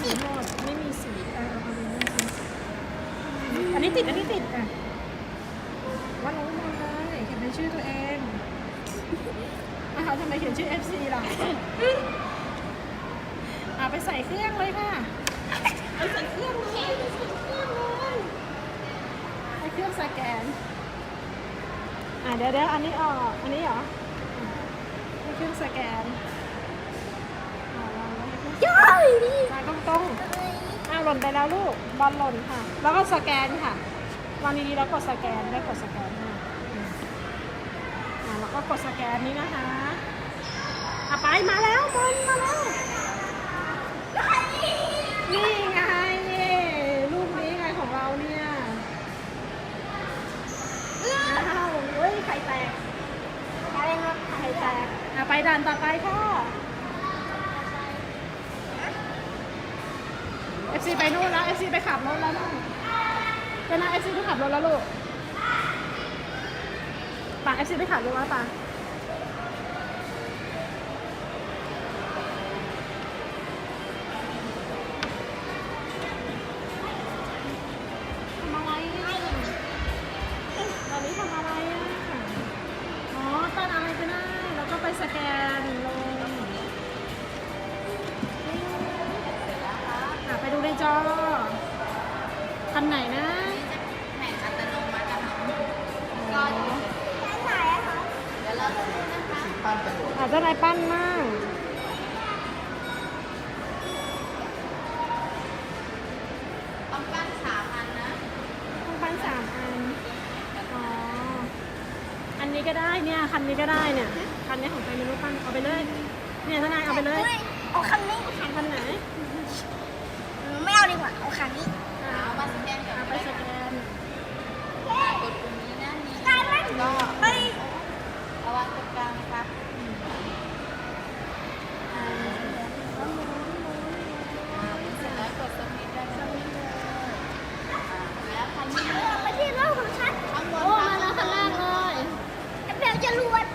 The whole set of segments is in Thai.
สีหมดไม่มีสีเออเอาเลยอันนี้ติดอันนี้ติดอะวาดลงลูกบอลเลยเขียนเป็นชื่อตัวเองอะเขาทำไมเขียนชื่อ FC ล่ะเอาไปใส่เครื่องเลยค่ะไปใส่เครื่องเลยไปใส่เครื่องเลยไอเครื่องสแกนอะเดี๋ยวเดี๋ยวอันนี้ออกอันนี้เหรออะให้เครื่องสแกนอะวางไว้ให้เครื่องย่อยดิวาง ตรงๆอะหล่นไปแล้วลูกบอลหล่นค่ะ แล้วก็สแกนค่ะวางดีๆแล้วกดสแกนได้กดสแกนค่ะอืมอะแล้วก็กดสแกนนี้นะคะอะไปมาแล้วบอลมาแล้วนี่ไงลูกนี้ไงของเราเนี่ยอ้าวเฮ้ยไข่แตกอะไรครับไข่แตกอะไปด่านต่อไปค่ะ ซีไปนู่นแล้วไอซีไปขับรถแล้วนู่นจะนะ FC ไปขับรถแล้วลูกป่ะ FC ไปขับรถแล้วป่ะ นะคะอาจจะนายปั้นมากต้องปั้นสามอันนะต้องปั้นสามอัน อ๋อ อันนี้ก็ได้เนี่ย คันนี้ก็ได้เนี่ย คันนี้ของใครไม่รู้ปั้น เอาไปเลย เนี่ยทนายเอาไปเลย เอาคันนี้คันไหน ไม่เอาดีกว่า เอาคันนี้ อะ เอามาสแกนก่อน เอาไปสแกน กดปุ่มนี้นะนี่ก็ไม่เอาวางตรงกลางนะคะเสร็จแล้วกดสมิธได้เลยแล้วคันนี้มาที่โลกของฉันข้างบน โอ้ มาแล้วคันแรกเลย เบลจะรวด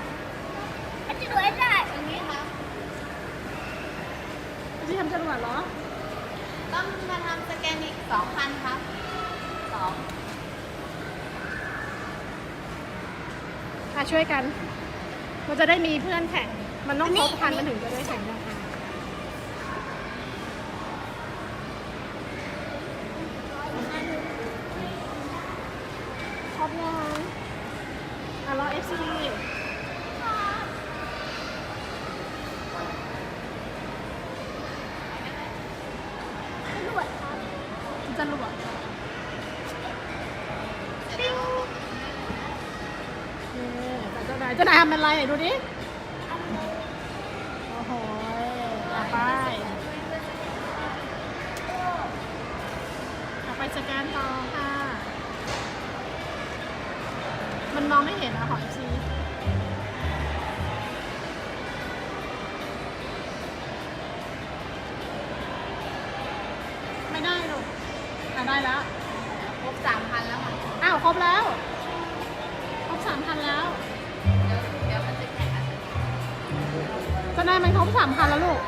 จะรวดได้ตรงนี้ค่ะ ที่ทำจ รวดเหรอ ต้องมาทำสแกนอีกสองพันครับสองอะช่วยกัน มันจะได้มีเพื่อนแข่ง มันต้องครบพันมันถึงจะได้แข่งได้อะครบยังอะรอเอฟซี รวดครับ จรวด ปิ้ง เนี่ยแต่เจ้านายเจ้านายทำเป็นไรไหนดูดิ โอ้โหอะไปอะไป สแกนต่อค่ะ มันมองไม่เห็นอะหอยซีไม่ได้หรอกอะได้แล้ว ครบสามพันแล้วค่ะ อ้าว ครบแล้ว ครบสามพันแล้ว เดี๋ยวเดี๋ยวมันจะแข่งกัน ก็ได้มันครบสามพันแล้วลูก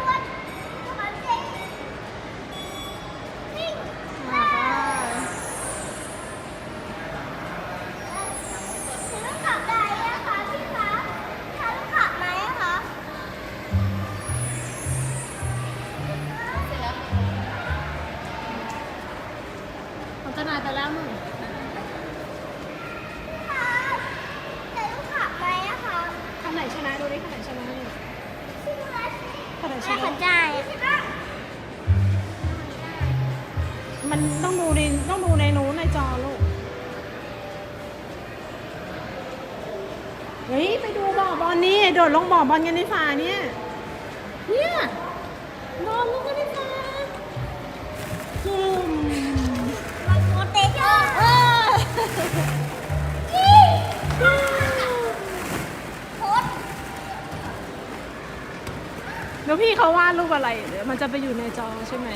โดดลงบ่อบอลกันในฝาเนี่ย เนี่ยโดดลงกันในฝาจุ่มมันโมเตเชอร์เออโคตรแล้วพี่เขาวาดรูปอะไร เดี๋ยวมันจะไปอยู่ในจอใช่ไหม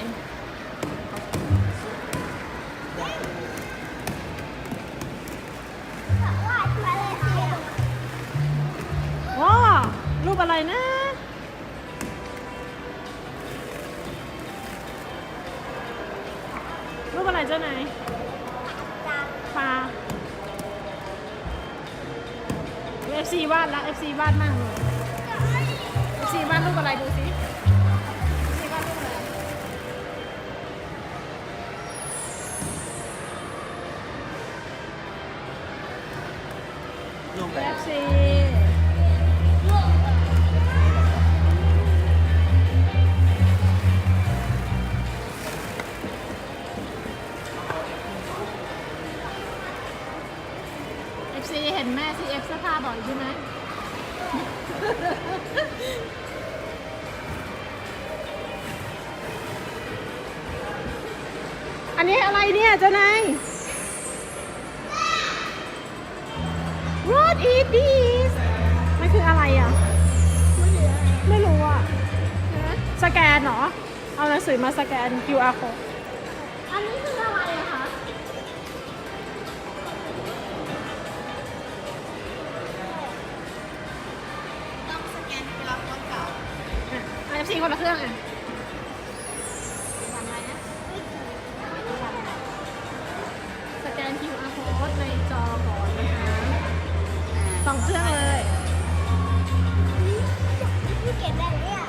ปอะไรนะ รูปอะไรเจ้านายปลา FC วาดละ FC วาดมากเลย FC วาดรูปอะไรดูสิ นนี้อะไรเนี่ยเจ้านาย What is this มันคืออะไรอะ ไม่รู้อะ สแกนเหรอ เอาหนังสือมาสแกน QR code อันนี้คืออะไรอะคะต้องสแกนเวลาโพสเก่าอะไอเอฟซีคนละเครื่องอะ สองเครื่องเลยพี่เก็บแบบนี้อะ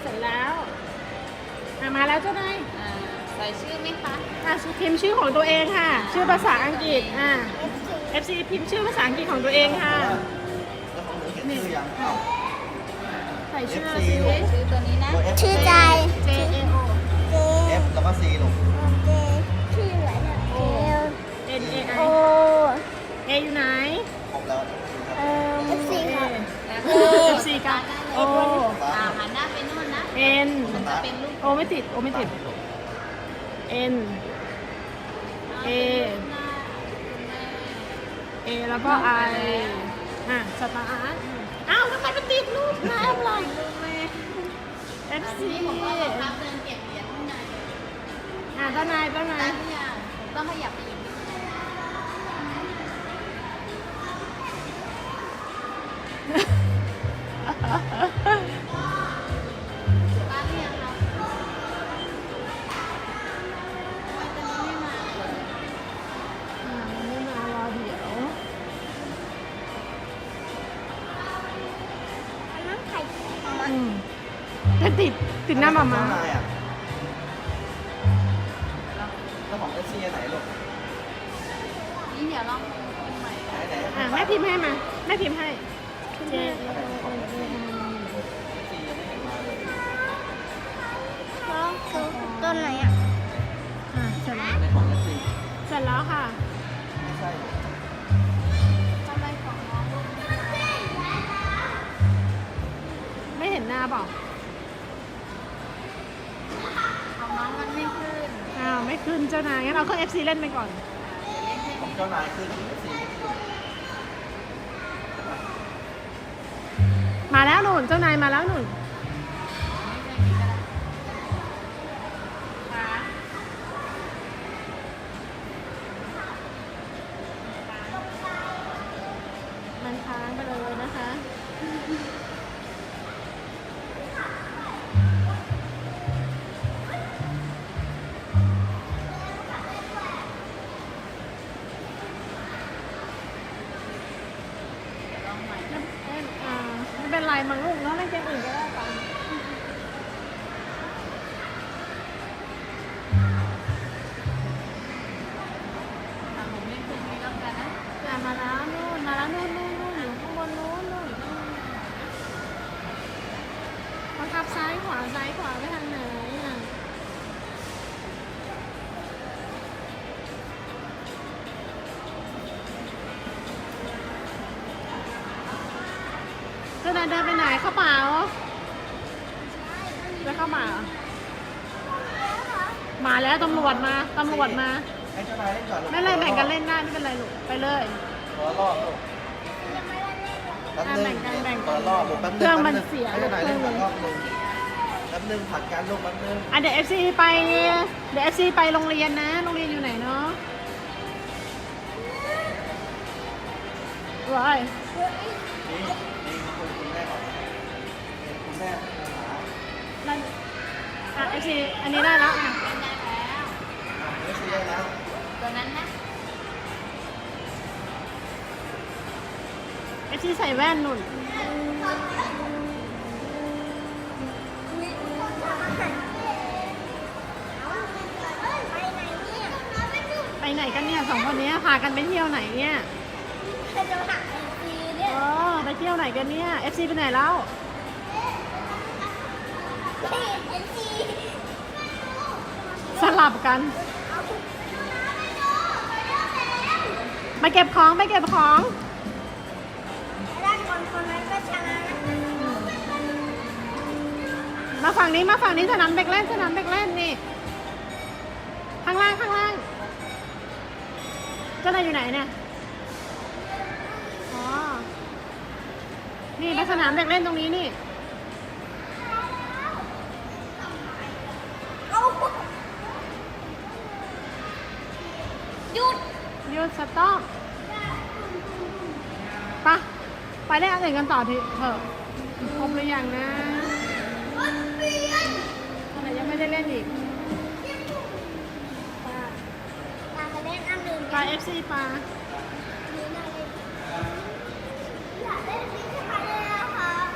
เสร็จแล้วอะมาแล้วเจ้านายใส่ชื่อไหมคะอะพิมพ์ชื่อของตัวเองค่ะ ชื่อภาษาอังกฤษอะ FC พิมพ์ชื่อภาษาอังกฤษของตัวเองค่ะ แล้วของหนูเขียนชื่อยังเอ้า ใส่ชื่อ FC สิลูกชื่อตัวนี้นะตัว F ชื่อใจ J A O F แล้วก็ C ลูกชื่ออะไรเนี่ย N A โอ I A อยู่ไหน ครบแล้วเอ่อ FC ครับ F C กับ O อ่าหันหน้าไปนู่นนะ N มันจะเป็นรูปโอไม่ติดโอไม่ติด N A หน้า A แล้วก็ I อะสตาร์ทอ้าวทำไมมันติดรูปน้ำล่ะ F C นี่ผมก็บังคับเดินเก็บเหรียญข้างใน อะต้นนายต้นนาได้ยต้องขยับไปอีกนิดนึงบ้านหรือยังคะทำไมตอนนี้ไม่มาอะมันไม่มารอเดี๋ยว น้ำไข่อืมแต่ติดติดหน้ามามา ไม่เห็นหน้าเปล่าของน้องมันไม่ขึ้นอ้าวไม่ขึ้นเจ้านายงั้นเอาเครื่อง FC เล่นไปก่อนเล่นให้ของเจ้านายขึ้น F C ไม่ขึ้นมาแล้วหนุนเจ้านายมาแล้วหนุน มังลูกเนาะเล่นเกมอื่นก็ได้ นายเดินไปไหนเข้าป่าเหรอไปเข้าป่าเหรอมาแล้วตำรวจมาตำรวจมา ให้เจ้านายเล่นก่อนลูกไม่เป็นไรแบ่งกันเล่นได้ไม่เป็นไรลูกไปเลยเคนละรอบลูกแป๊บนึงแบ่งกันแบ่งคนกันละรอบลูกแป๊บนึงเครื่องมันแป๊บงเสีย ให้จะไหนเครื่เล่อนงกัมันนรอบนึงแป๊บนึงผัดกันลูกแป๊บนึงอะเดี๋ยวเอฟซีไปเดี๋ยวเอฟซีไปโรงเรียนนะโรงเรียนอยู่ไหนเนาะว้าย นี่ แม่หานั่นอะเอฟซีอันนี้ได้แล้วอะเล่นได้แล้วอะเอสซีได้แล้วตัวนั้นนะเอฟซีใส่แว่นนุ่น ไปไหนกันเนี่ยสองคนเนี้ยพากันไปเที่ยวไหนเนี่ยอ๋อไปเที่ยวไหนกันเนี่ยเอฟซีไปไหนแล้ว สลับกัน ไปเก็บของไปเก็บของมาฝั่งนี้มาฝั่งนี้สนามเด็กเล่นสนามเด็กเล่นนี่ข้างล่างข้างล่างเจ้านายอยู่ไหนเนี่ยอ๋อนี่ไปสนามเด็กเล่นตรงนี้นี่ หยุดสต็อปปะไปเล่นอันอื่นกันต่อเถอะเถอะครบหรือยังนะอะไรยังไม่ได้เล่นอีกปลาเอฟซีปลา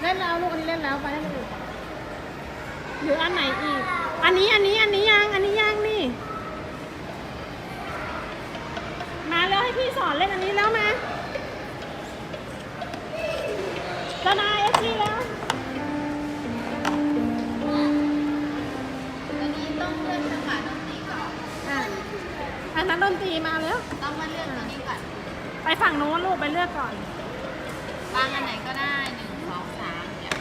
เล่นแล้วลูกอันนี้เล่นแล้วไปเล่นอันอื่นต่อหรืออันไหนอีก อันนี้อันนี้อันนี้ยังอันนี้ยังนี่ มาแล้ว ให้พี่สอนเล่นอันนี้แล้วมาเจ้านายเอฟซีแล้วตัวนี้ต้องเลือกจังหวะดนตรีก่อน อะอันนั้นดนตรีมาแล้ว ต้องมาเลือกตัวนี้ก่อน ไปฝั่งโน้นลูกไปเลือกก่อน วางอันไหนก็ได้หนึ่งสองสามเดี๋ยว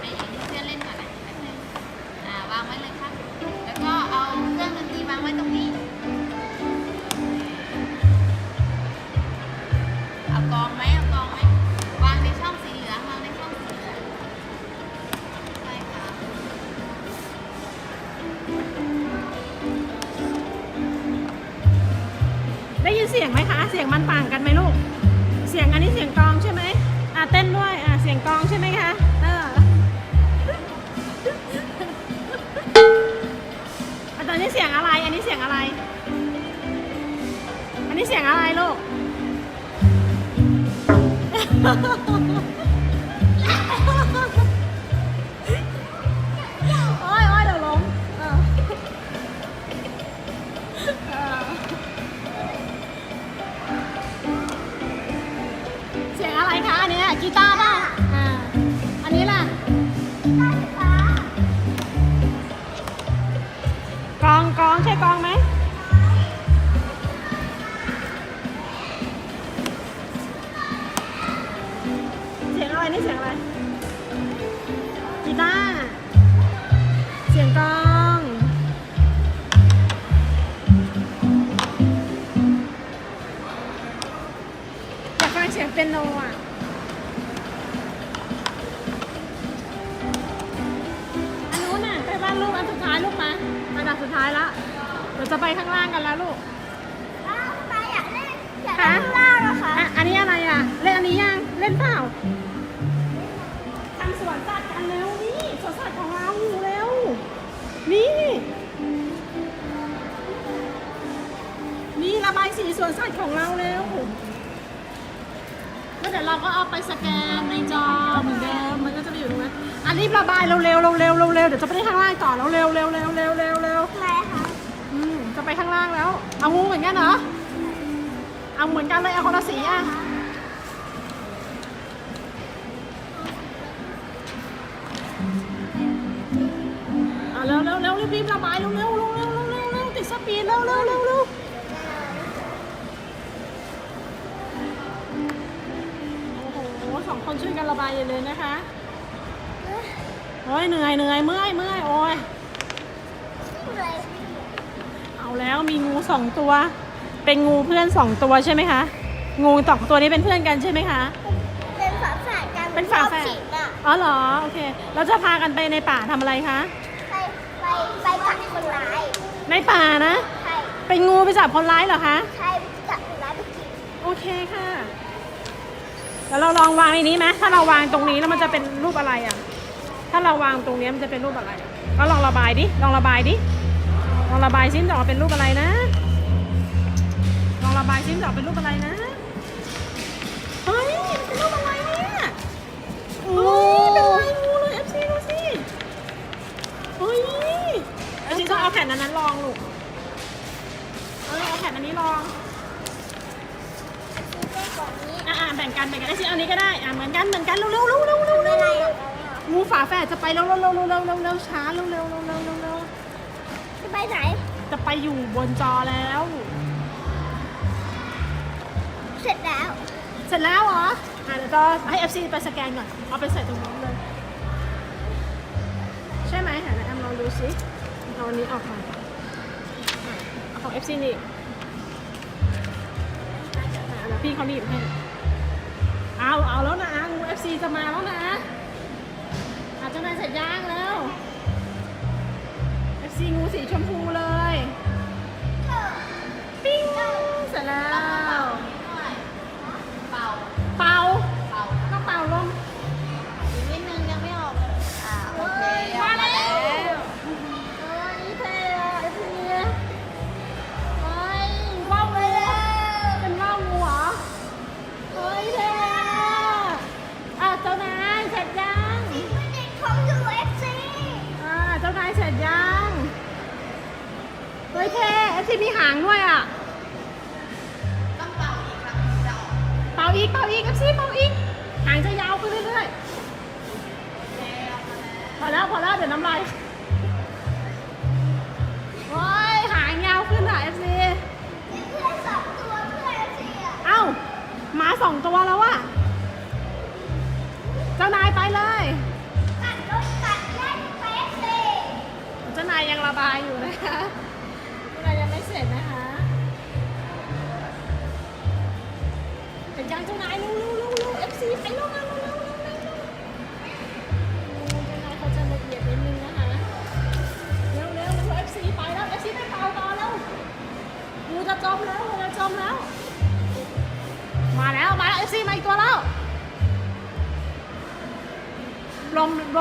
ไอ้ไอ้ที่เพื่อนเล่นก่อนนะแป๊บนึงอ่าวางไว้เลยครับ แล้วก็เอาเครื่องดนตรีวางไว้ตรงนี้ เสียงไหมคะ เสียงมันต่างกันไหมลูก เสียงอันนี้เสียงกลองใช่ไหมอะเต้นด้วย อะเสียงกลองใช่ไหมคะเอออันตอนนี้เสียงอะไร อันนี้เสียงอะไร อันนี้เสียงอะไรลูก เดี๋ยวเราก็เอาไปสแกนในจอเหมือนเดิมมันก็จะไปอยู่ตรงนั้นอันรีบระบายเร็วๆเร็วๆเร็วๆเร็วๆเดี๋ยวจะไปข้างล่างต่อแล้วเร็วๆเร็วๆเร็วๆเร็วๆเร็วๆเร็วๆอืมจะไปข้างล่างแล้ว เอางูเหมือนกันเหรอเอาเหมือนกันเลยเอาคนละสีอะ กันระบายอย่าเลยนะคะโอ้ยเหนื่อยเหนื่อยเมื่อยเมื่อยโอ้ยเอาแล้วมีงูสองตัว เป็นงูเพื่อนสองตัวใช่ไหมคะใงูสองตัวนี้เป็นเพื่อนกันใช่ไหมคะ เป็นฝาแฝดกันเป็นฝาแฝดชอบขิงอะอ๋อเหรอโอเค เราจะพากันไปในป่าทำอะไรคะไปไปไปจับคนร้ายในป่านะ ใช่ เป็นงูไปจับคนร้ายเหรอคะ ใช่จับคนร้ายไปกินโอเคค่ะ แล้วเราลองวางในนี้ไหมถ้าเราวางตรงนี้แล้วมันจะเป็นรูปอะไรอะ ถ้าเราวางตรงนี้มันจะเป็นรูปอะไร ก็ลองระบายดิ ลองระบายดิ ลองระบายซิมนจะออกเป็นรูปอะไรนะ ลองระบายซิมนจะออกเป็นรูปอะไรนะ เฮ้ยเป็นรูปอะไรเนี่ยโอ้ยเป็นลายงูเลยเอฟซีดูสิเฮ้ยเอฟซีต้องเอาแผ่นอันนั้นลองลูกเออเอาแผ่นอันนี้ลอง อได้ก่อนนี้อ่าแบ่งกันแบ่งกันไอ้ชิ้นอันนี้ก็ได้อ่าเหมือนกันเหมือนกันเร็วเร็วเร็วเร็วเร็วเร็วงูฝาแฝดจะไปเร็วเร็วเร็วเร็วเร็วเร็วเร็วช้าเร็วเร็วเร็วเร็วเร็วเร็วจะไปไหน จะไปอยู่บนจอแล้ว เสร็จแล้ว เสร็จแล้วเหรออ่าเดี๋ยวจะให้ FC ไปสแกนก่อนเอาไปใส่ตรงนู้นเลย ใช่ไหมเดี๋ยวนแอมลองดูสิเอาอันนี้ออกมาอะเอาของ FC นี่อะเดี๋ยว พี่เขาหนีบให้ เอาเอาแล้วนะงู FC จะมาแล้วนะอาจจะนายเสร็จย่างแล้ว FC งูสีชมพูเลย ปิ้งเสร็จแล้ว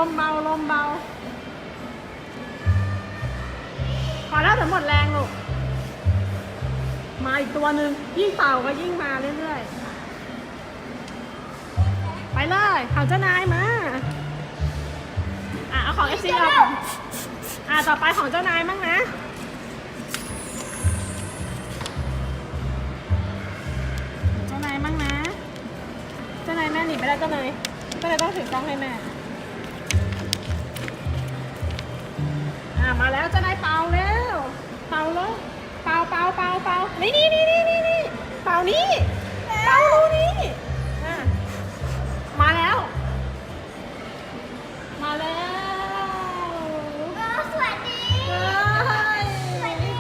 มลมเบาลมเบา พอแล้วเดี๋ยวหมดแรงลูก มาอีกตัวหนึ่งยิ่งเป่าก็ยิ่งมาเรื่อยๆ ไปเลยของเจ้านายมา อะเอาของ FC ออกก่อนอะต่อไปของเจ้านายมั่งนะของเจ้านายมั่งนะ เจ้านายแม่หนีไปแล้วเจ้านายเจ้านายต้องถือกล้องให้แม่ มาแล้วเจ้านายเป่าแล้ว เป่าแล้ว เป่าเป่าเป่าเป่านี่นี่นี่นี่นี่นี่เป่านี่ เป่ารูนี่อะมาแล้ว มาแล้วสวัสดี เฮ้ยสวัสดี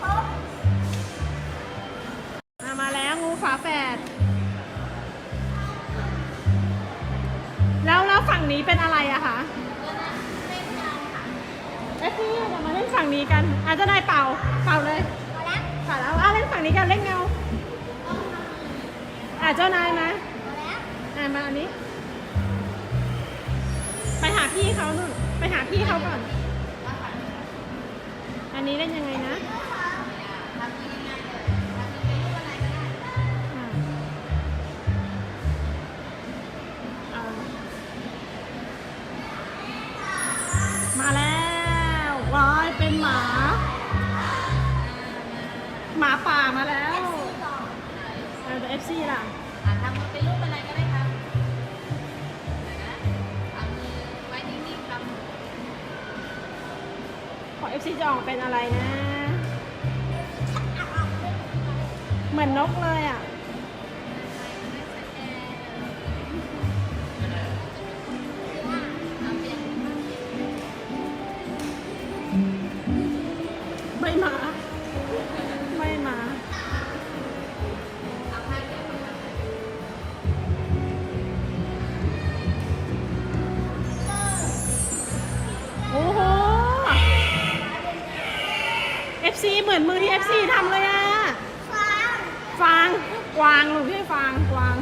ครบอะมาแล้วงูฝาแฝด แล้วแล้วฝั่งนี้เป็นอะไรอะคะ นฝั่งนี้กัน อาจจะได้เป่า เป่าเลยมาแล้วเป่าแล้วอะเล่นฝั่งนี้กันเล่นเงาอะเจ้านายมามาแล้วอะมาอันนี้ ไปหาพี่เขานู่น ไปหาพี่เขาก่อน อันนี้เล่นยังไงนะ เป็นอะไรนะ เหมือนนกเลย สี่ทำเลยอะฟังฟางกวางหรือพี่ฟางกวาง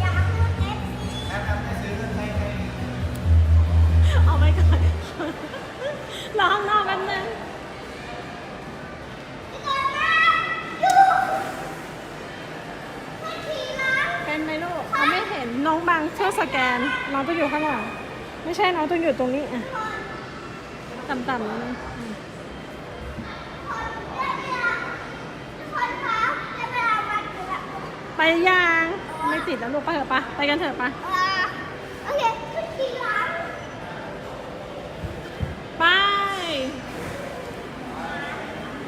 อยากพูดเอฟซีแม่ครับไม่ซื้อเรื่องให้ให้เอาไปก่อนรอข้างนอกแป๊บนึงที่เกิดมาดูไม่ทีนะเป็นไหมลูกเราไม่เห็นน้องบางเชื่อสแกน น้องต้องอยู่ข้างหลังไม่ใช่น้องต้องอยู่ตรงนี้อะ ต่ำๆนิดนึงอืม คนได้เวลาคนคะได้เวลามาดูละ ไปยังไม่ติดแล้วลูกไปเถอะปะไปกันเถอะปะอ่าโอเคขึ้นทีหลังไป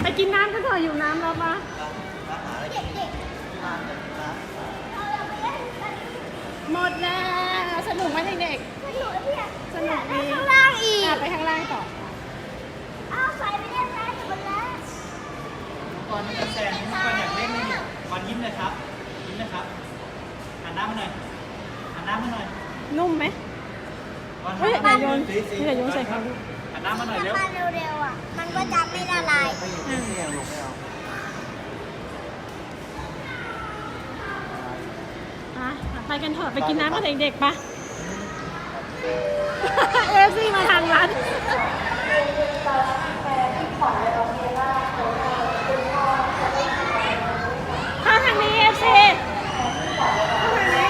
ไปกินน้ำกันเถอะอยู่น้ำแล้วปะร้านหาอะไรกินเด็กที่ร้านเนี่ยร้านๆเราเราไปเล่นกันหมดแล้วสนุกไหมเด็กสนุกแล้วพี่อะๆสนุกดีข้างล่างอีกอะไปข้างล่างต่ออ้าวใส่ไปเล่นแล้วหมดแล้วก่อนจะแซงนี่ก่อนอยากเล่นนี่ก่อนยิ้มเลยครับ ยิ้มเลยครับหันหน้ามาหน่อยหันหน้ามาหน่อยนุ่มไหมก่อนเฮ้ยหัอย่าโยนสีสีอย่าโยนใส่เขาลูกหันหน้ามาหน่อยเร็วมาเร็วๆอะ มันก็จะไม่ละลาย ไม่ไม่ไม่เอาลูกไม่เอาอะไปกันเถอะไปกินน้ำกับเด็กๆปะ เอฟซีมาทางร้านเข้าทางนี้เอฟซีเข้าทางนี้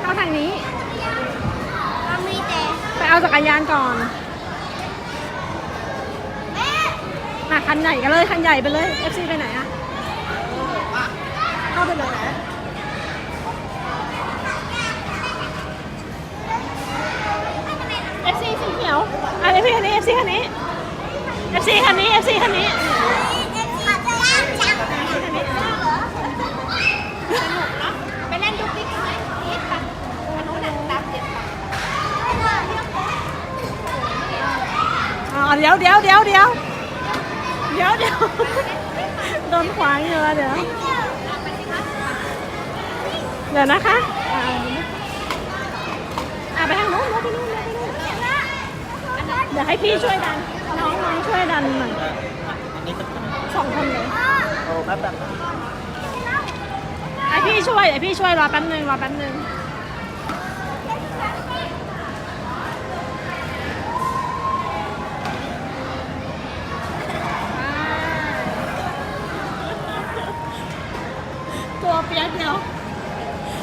เข้าทางนี้ เรามีแต่ ไปเอาจักรยานก่อน แม่ มาคัน ใหญ่กันเลย คันใหญ่ไปเลยเอฟซีไปไหนอะเข้าไปเลยเอฟซีสีเขียวอะเอฟซีคันนี้เอฟซีคันนี้เอฟซีคันนี้เอฟซีคันนี้ไปเล่นดูปิ๊กไหมนี่ค่ะอันนู้นน่ะรับเจ็บปะอ๋อเดี๋ยวเดี๋ยวเดี๋ยวเดี๋ยว เดี๋ยวเดี๋ยวโดนขวางอยู่แล้วเดี๋ยว เดี๋ยวนะคะอ่าอ่าไปทางนู้นไปนู้นไปนู้นเดี๋ยวให้พี่ช่วยดัน น้องน้องช่วยดันหน่อยอันนี้ก็สองคนเลยโอ้แป๊บแป๊บไอพี่ช่วยไอพี่ช่วยรอแป๊บนึงรอแป๊บนึงตัวเปียกเดียว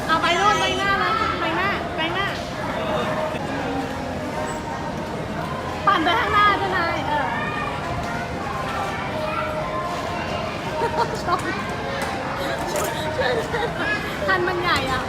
เอาไปนู่นไปหน้าเลยไปหน้าไปหน้า ปั่นไปข้างหน้าเจ้านายเออ ชอบคันมันใหญ่อะ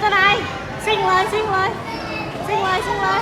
เจ้านายซิ่งเลยซิ่งเลยซิ่งเลยซิ่งเลย